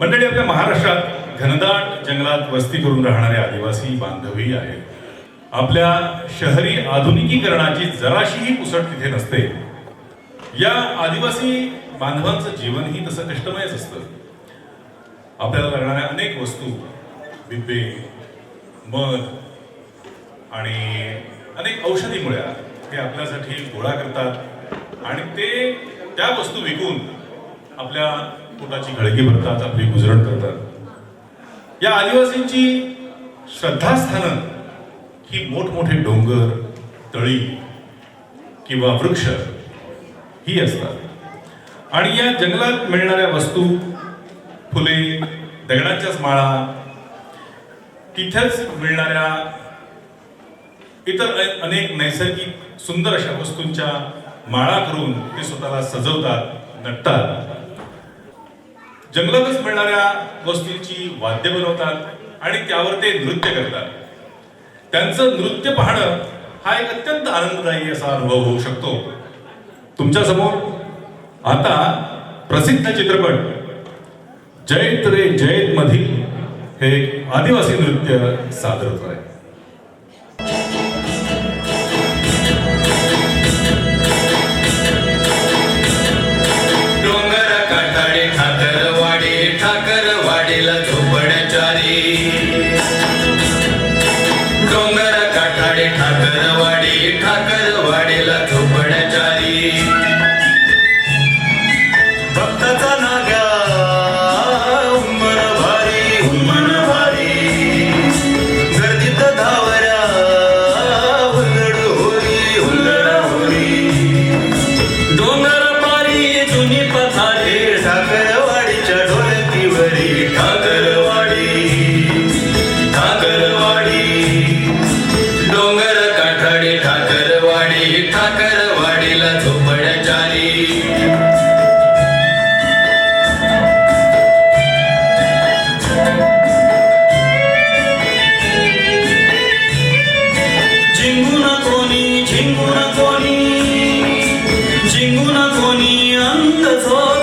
मंडळी आपल्या महाराष्ट्रात घनदाट जंगलात वस्ती करून राहणारे आदिवासी बांधवही आहेत. आपल्या शहरी आधुनिकीकरणाची जराशीही पुसट तिथे नसते. या आदिवासी बांधवांचं जीवनही तसं कष्टमयच असतं. आपल्याला लागणाऱ्या अनेक वस्तू बिब्बे मध आणि अनेक औषधी मुळ्या ते आपल्यासाठी गोळा करतात आणि ते त्या वस्तू विकून आपल्या पोटाची घळगी भरतात आपली गुजरण करतात. या आदिवासींची श्रद्धास्थानं ही मोठमोठे डोंगर तळी किंवा वृक्ष ही असतात. आणि या जंगलात मिळणाऱ्या वस्तू फुले दगडांच्याच माळा तिथेच मिळणाऱ्या इतर अनेक नैसर्गिक सुंदर अशा वस्तूंच्या माळा करून ते स्वतःला सजवतात नटतात. जंगलातच मिळणाऱ्या वस्तूंची वाद्य बनवतात आणि त्यावर ते नृत्य करतात. त्यांचं नृत्य पाहणं हा एक अत्यंत आनंददायी असा अनुभव होऊ शकतो. तुमच्यासमोर आता प्रसिद्ध चित्रपट जयत रे जयत मधील हे आदिवासी नृत्य सादर होत आहे. डोंगर काठाडे ठाकरवाडी ठाकरवाडीला झोपड्याचारी झिंगून कोणी झिंगून कोणी. झिंगून कोणी अंग झो